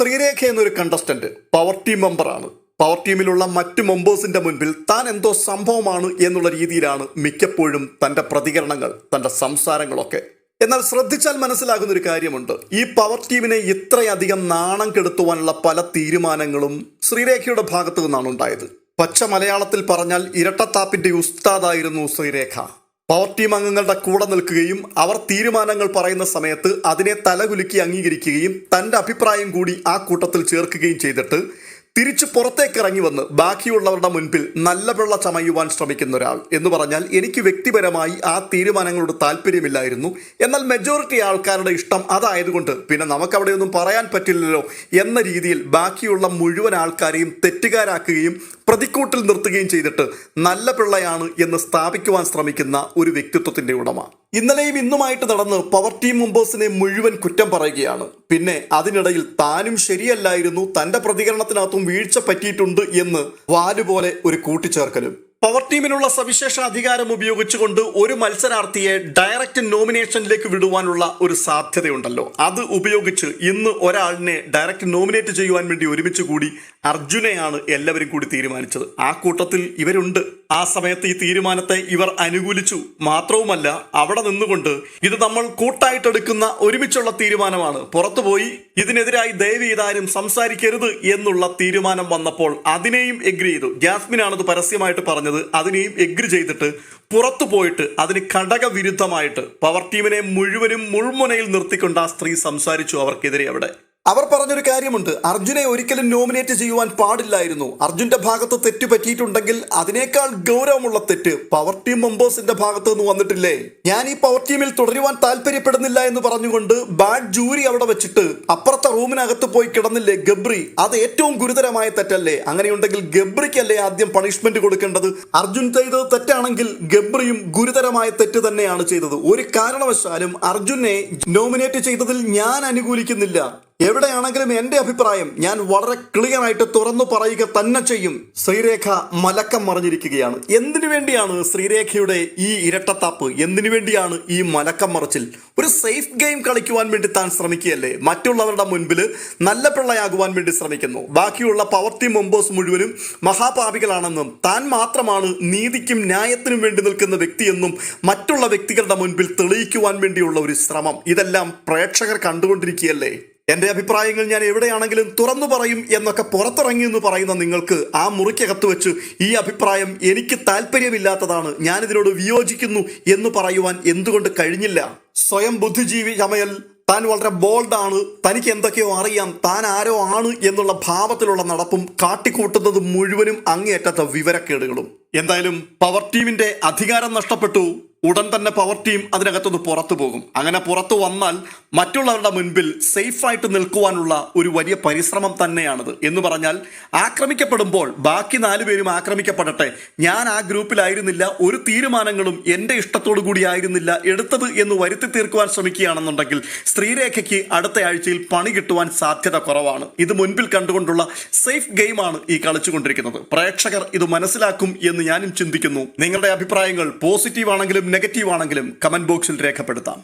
ശ്രീരേഖ എന്നൊരു contestant power team മെമ്പറാണ് power ടീമിലുള്ള മറ്റു മെമ്പേഴ്സിന്റെ മുൻപിൽ താൻ എന്തോ സംഭവമാണ് എന്നുള്ള രീതിയിലാണ് മിക്കപ്പോഴും തന്റെ പ്രതികരണങ്ങൾ തന്റെ സംസാരങ്ങളൊക്കെ. എന്നാൽ ശ്രദ്ധിച്ചാൽ മനസ്സിലാകുന്ന ഒരു കാര്യമുണ്ട്. ഈ പവർ ടീമിനെ ഇത്രയധികം നാണം കെടുത്തുവാനുള്ള പല തീരുമാനങ്ങളും ശ്രീരേഖയുടെ ഭാഗത്തു നിന്നാണ് ഉണ്ടായത്. പച്ച മലയാളത്തിൽ പറഞ്ഞാൽ ഇരട്ടത്താപ്പിന്റെ ഉസ്താദായിരുന്നു ശ്രീരേഖ പവർ ടീം അംഗങ്ങളുടെ കൂടെ നിൽക്കുകയും അവർ തീരുമാനങ്ങൾ പറയുന്ന സമയത്ത് അതിനെ തലകുലുക്കി അംഗീകരിക്കുകയും തന്റെ അഭിപ്രായം കൂടി ആ കൂട്ടത്തിൽ ചേർക്കുകയും ചെയ്തിട്ട് തിരിച്ചു പുറത്തേക്ക് ഇറങ്ങി വന്ന് ബാക്കിയുള്ളവരുടെ മുൻപിൽ നല്ല വെള്ള ചമയുവാൻ ശ്രമിക്കുന്ന ഒരാൾ എന്ന് പറഞ്ഞാൽ എനിക്ക് വ്യക്തിപരമായി ആ തീരുമാനങ്ങളോട് താല്പര്യമില്ലായിരുന്നു. എന്നാൽ മെജോറിറ്റി ആൾക്കാരുടെ ഇഷ്ടം അതായതുകൊണ്ട് പിന്നെ നമുക്കവിടെയൊന്നും പറയാൻ പറ്റില്ലല്ലോ എന്ന രീതിയിൽ ബാക്കിയുള്ള മുഴുവൻ ആൾക്കാരെയും തെറ്റുകാരാക്കുകയും പ്രതിക്കൂട്ടിൽ നിർത്തുകയും ചെയ്തിട്ട് നല്ല പിള്ളയാണ് എന്ന് സ്ഥാപിക്കുവാൻ ശ്രമിക്കുന്ന ഒരു വ്യക്തിത്വത്തിന്റെ ഉടമ. ഇന്നലെയും ഇന്നുമായിട്ട് നടന്ന് പവർ ടീം മെമ്പേഴ്സിനെ മുഴുവൻ കുറ്റം പറയുകയാണ്. പിന്നെ അതിനിടയിൽ താനും ശരിയല്ലായിരുന്നു തന്റെ പ്രതികരണത്തിനകത്തും വീഴ്ച പറ്റിയിട്ടുണ്ട് എന്ന് വാലുപോലെ ഒരു കൂട്ടിച്ചേർക്കലും. പവർ ടീമിനുള്ള സവിശേഷ അധികാരം ഉപയോഗിച്ചുകൊണ്ട് ഒരു മത്സരാർത്ഥിയെ ഡയറക്റ്റ് നോമിനേഷനിലേക്ക് വിടുവാനുള്ള ഒരു സാധ്യതയുണ്ടല്ലോ. അത് ഉപയോഗിച്ച് ഇന്ന് ഒരാളിനെ ഡയറക്റ്റ് നോമിനേറ്റ് ചെയ്യുവാൻ വേണ്ടി ഒരുമിച്ച് കൂടി അർജുനെയാണ് എല്ലാവരും കൂടി തീരുമാനിച്ചത്. ആ കൂട്ടത്തിൽ ഇവരുണ്ട്. ആ സമയത്ത് ഈ തീരുമാനത്തെ ഇവർ അനുകൂലിച്ചു. മാത്രവുമല്ല അവിടെ നിന്നുകൊണ്ട് ഇത് നമ്മൾ കൂട്ടായിട്ടെടുക്കുന്ന ഒരുമിച്ചുള്ള തീരുമാനമാണ്. പുറത്തുപോയി ഇതിനെതിരായി ദയവ് ഇതാരും സംസാരിക്കരുത് എന്നുള്ള തീരുമാനം വന്നപ്പോൾ അതിനെയും എഗ്രി ചെയ്തു. ജാസ്മിനാണത് പരസ്യമായിട്ട് പറഞ്ഞത്. അതിനെയും എഗ്രി ചെയ്തിട്ട് പുറത്തു പോയിട്ട് അതിന് ഘടകവിരുദ്ധമായിട്ട് പവർ ടീമിനെ മുഴുവനും മുൾമുനയിൽ നിർത്തിക്കൊണ്ട് ആ സ്ത്രീ സംസാരിച്ചു അവർക്കെതിരെ അവിടെ. അവർ പറഞ്ഞൊരു കാര്യമുണ്ട്. അർജുനെ ഒരിക്കലും നോമിനേറ്റ് ചെയ്യുവാൻ പാടില്ലായിരുന്നു. അർജുന്റെ ഭാഗത്ത് തെറ്റ് പറ്റിയിട്ടുണ്ടെങ്കിൽ അതിനേക്കാൾ ഗൗരവമുള്ള തെറ്റ് പവർ ടീം മെമ്പേഴ്സിന്റെ ഭാഗത്ത് നിന്ന് വന്നിട്ടില്ലേ? ഞാൻ ഈ പവർ ടീമിൽ തുടരുവാൻ താല്പര്യപ്പെടുന്നില്ല എന്ന് പറഞ്ഞുകൊണ്ട് ബാഡ് ജൂരി അവിടെ വെച്ചിട്ട് അപ്പുറത്തെ റൂമിനകത്ത് പോയി കിടന്നില്ലേ ഗബ്രി? അത് ഏറ്റവും ഗുരുതരമായ തെറ്റല്ലേ? അങ്ങനെയുണ്ടെങ്കിൽ ഗബ്രിക്കല്ലേ ആദ്യം പണിഷ്മെന്റ് കൊടുക്കേണ്ടത്? അർജുൻ ചെയ്തത് തെറ്റാണെങ്കിൽ ഗബ്രിയും ഗുരുതരമായ തെറ്റ് തന്നെയാണ് ചെയ്തത്. ഒരു കാരണവശാലും അർജുനെ നോമിനേറ്റ് ചെയ്തതിൽ ഞാൻ അനുകൂലിക്കുന്നില്ല. എവിടെയാണെങ്കിലും എന്റെ അഭിപ്രായം ഞാൻ വളരെ ക്ലിയർ ആയിട്ട് തുറന്നു പറയുക തന്നെ ചെയ്യും. ശ്രീരേഖ മലക്കം മറിഞ്ഞിരിക്കുകയാണ്. എന്തിനു വേണ്ടിയാണ് ശ്രീരേഖയുടെ ഈ ഇരട്ടത്താപ്പ്? എന്തിനു വേണ്ടിയാണ് ഈ മലക്കം മറിച്ചിൽ? ഒരു സേഫ് ഗെയിം കളിക്കുവാൻ വേണ്ടി താൻ ശ്രമിക്കുകയല്ലേ? മറ്റുള്ളവരുടെ മുൻപിൽ നല്ല പിള്ളയാകുവാൻ വേണ്ടി ശ്രമിക്കുന്നു. ബാക്കിയുള്ള പവർ ടീം മെമ്പേഴ്സ് മുഴുവനും മഹാപാപികളാണെന്നും താൻ മാത്രമാണ് നീതിക്കും ന്യായത്തിനും വേണ്ടി നിൽക്കുന്ന വ്യക്തിയെന്നും മറ്റുള്ള വ്യക്തികളുടെ മുൻപിൽ തെളിയിക്കുവാൻ വേണ്ടിയുള്ള ഒരു ശ്രമം. ഇതെല്ലാം പ്രേക്ഷകർ കണ്ടുകൊണ്ടിരിക്കുകയല്ലേ? എന്റെ അഭിപ്രായങ്ങൾ ഞാൻ എവിടെയാണെങ്കിലും തുറന്നു പറയും എന്നൊക്കെ പുറത്തിറങ്ങി എന്ന് പറയുന്ന നിങ്ങൾക്ക് ആ മുറിക്കകത്ത് വെച്ച് ഈ അഭിപ്രായം എനിക്ക് താല്പര്യമില്ലാത്തതാണ്. ഞാനിതിനോട് വിയോജിക്കുന്നു എന്ന് പറയുവാൻ എന്തുകൊണ്ട് കഴിഞ്ഞില്ല? സ്വയം ബുദ്ധിജീവി ചമയൽ താൻ വളരെ ബോൾഡാണ്. തനിക്ക് എന്തൊക്കെയോ അറിയാം. താൻ ആരോ ആണ് എന്നുള്ള ഭാവത്തിലുള്ള നടപ്പും കാട്ടിക്കൂട്ടുന്നത് മുഴുവനും അങ്ങേയറ്റത്തെ വിവരക്കേടുകളും. എന്തായാലും പവർ ടീമിന്റെ അധികാരം നഷ്ടപ്പെട്ടു. ഉടൻ തന്നെ പവർ ടീം അതിനകത്തുനിന്ന് പുറത്തു പോകും. അങ്ങനെ പുറത്തു വന്നാൽ മറ്റുള്ളവരുടെ മുൻപിൽ സേഫായിട്ട് നിൽക്കുവാനുള്ള ഒരു വലിയ പരിശ്രമം തന്നെയാണത്. എന്ന് പറഞ്ഞാൽ ആക്രമിക്കപ്പെടുമ്പോൾ ബാക്കി നാലു പേരും ആക്രമിക്കപ്പെടട്ടെ. ഞാൻ ആ ഗ്രൂപ്പിലായിരുന്നില്ല ഒരു തീരുമാനങ്ങളും എന്റെ ഇഷ്ടത്തോടു കൂടി ആയിരുന്നില്ല എടുത്തത് എന്ന് വരുത്തി തീർക്കുവാൻ ശ്രമിക്കുകയാണെന്നുണ്ടെങ്കിൽ സ്ത്രീരേഖയ്ക്ക് അടുത്ത ആഴ്ചയിൽ പണി കിട്ടുവാൻ സാധ്യത കുറവാണ്. ഇത് മുൻപിൽ കണ്ടുകൊണ്ടുള്ള സേഫ് ഗെയിമാണ് ഈ കളിച്ചുകൊണ്ടിരിക്കുന്നത്. പ്രേക്ഷകർ ഇത് മനസ്സിലാക്കും എന്ന് ഞാനും ചിന്തിക്കുന്നു. നിങ്ങളുടെ അഭിപ്രായങ്ങൾ പോസിറ്റീവ് ആണെങ്കിലും നെഗറ്റീവ് ആണെങ്കിലും കമന്റ് ബോക്സിൽ രേഖപ്പെടുത്താം